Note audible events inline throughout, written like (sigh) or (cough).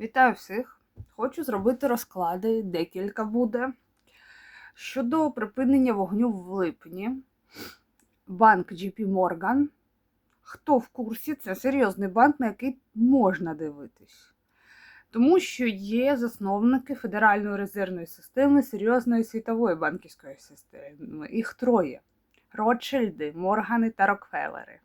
Вітаю всіх! Хочу зробити розклади, декілька буде. Щодо припинення вогню в липні, банк JP Morgan. Хто в курсі, це серйозний банк, на який можна дивитись. Тому що є засновники Федеральної резервної системи серйозної світової банківської системи. Їх троє: Ротшильди, Моргани та Рокфеллери.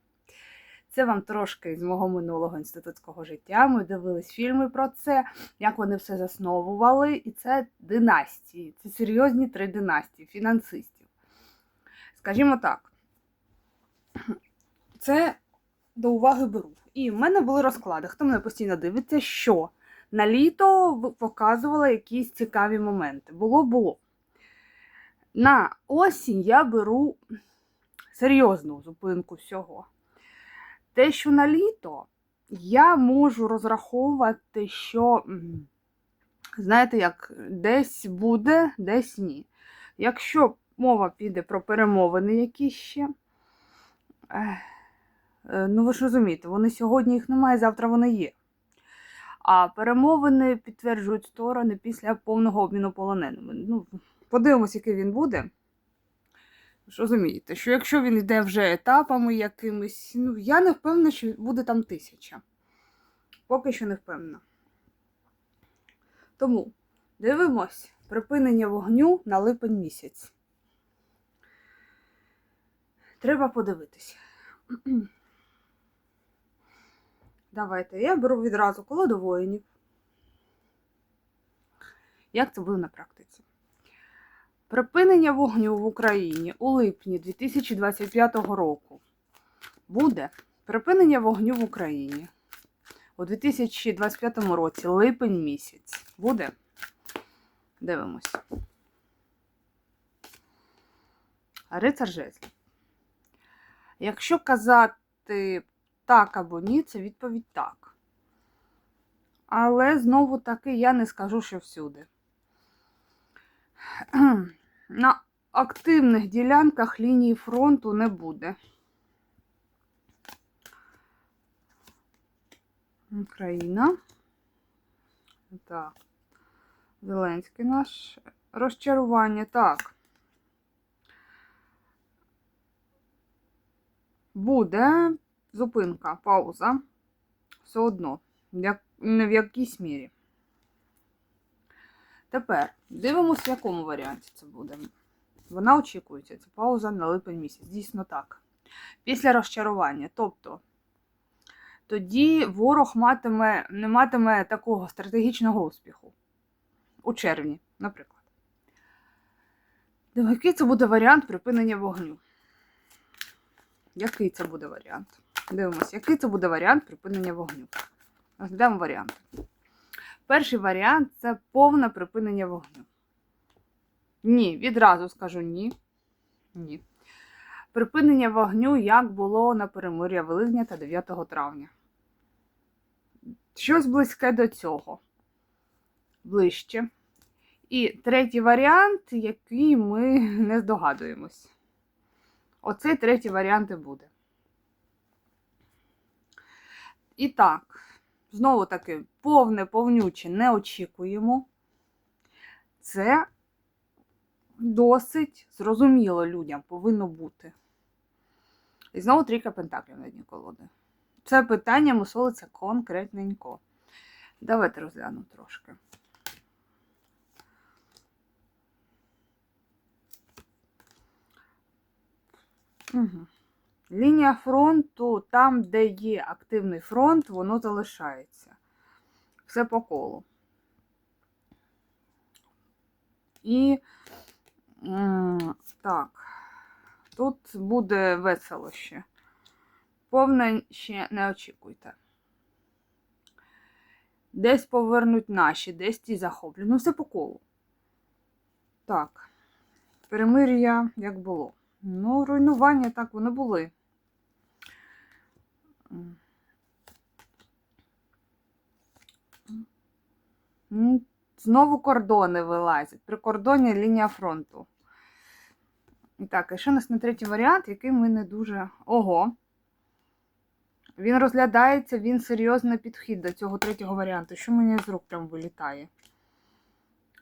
Це вам трошки з мого минулого інститутського життя. Ми дивились фільми про це, як вони все засновували. І це династії. Це серйозні три династії фінансистів. Скажімо так, це до уваги беру. І в мене були розклади. Хто мене постійно дивиться, що на літо показувала якісь цікаві моменти. Було було. На осінь я беру серйозну зупинку всього. Те, що на літо я можу розраховувати, що, знаєте, як десь буде, десь ні. Якщо мова піде про перемовини якісь ще, е, ну ви ж розумієте, вони сьогодні їх немає, завтра вони є. А перемовини підтверджують сторони після повного обміну полоненими. Ну, подивимось, який він буде. Розумієте, що якщо він йде вже етапами якимись, ну я не впевнена, що буде там тисяча. Поки що не впевнена. Тому дивимось припинення вогню на липень місяць. Треба подивитися. (clears throat) Давайте, я беру відразу колоду воїнів. Як це буде на практиці? Припинення вогню в Україні у липні 2025 року буде припинення вогню в Україні у 2025 році, липень місяць. Буде? Дивимось. Рицар жезлів. Якщо казати так або ні, це відповідь так. Але знову таки я не скажу, що всюди. На активних ділянках лінії фронту не буде. Україна. Так. Зеленський наш розчарування. Так. Буде зупинка, пауза. Все одно. В якійсь мірі. Тепер дивимося, в якому варіанті це буде. Вона очікується, це пауза на липень місяць. Дійсно так. Після розчарування. Тобто, тоді ворог матиме, не матиме такого стратегічного успіху. У червні, наприклад. Який це буде варіант припинення вогню? Який це буде варіант? Дивимося, який це буде варіант припинення вогню. Розглядаємо варіанти. Перший варіант це повне припинення вогню. Ні, відразу скажу ні. Ні. Припинення вогню, як було на перемир'я Великдня та 9 травня. Щось близьке до цього. Ближче. І третій варіант, який ми не здогадуємось. Оцей третій варіант і буде. І так, знову таки, повне, повнюче не очікуємо. Це досить зрозуміло людям повинно бути. І знову трійка пентаклів на дні колоди. Це питання мусолиться конкретненько. Давайте розглянемо трошки. Угу. Лінія фронту, там, де є активний фронт, воно залишається. Все по колу. І так, тут буде весело ще. Повне ще не очікуйте. Десь повернуть наші, десь ті захоплені. Ну, все по колу. Так. Перемир'я як було. Ну, руйнування так вони були. Знову кордони вилазять. Прикордоння лінія фронту. Так, і ще у нас на третій варіант, який ми не дуже. Ого. Він розглядається, він серйозний підхід до цього третього варіанту. Що мені з рук прям вилітає?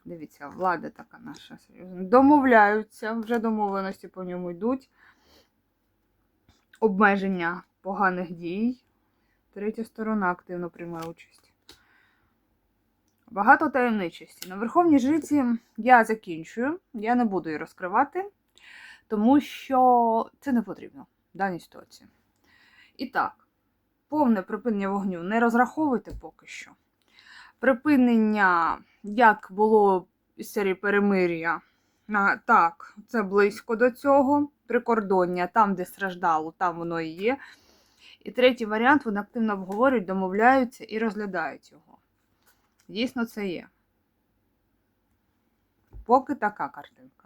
Дивіться, влада така наша серйозна. Домовляються, вже домовленості по ньому йдуть. Обмеження поганих дій. Третя сторона активно приймає участь. Багато таємничості. На Верховній жриці я закінчую, я не буду її розкривати, тому що це не потрібно в даній ситуації. І так, повне припинення вогню не розраховуйте поки що. Припинення, як було із серії перемир'я, так, це близько до цього. Прикордоння, там, де страждало, там воно і є. І третій варіант вони активно обговорюють, домовляються і розглядають його. Дійсно, це є. Поки така картинка.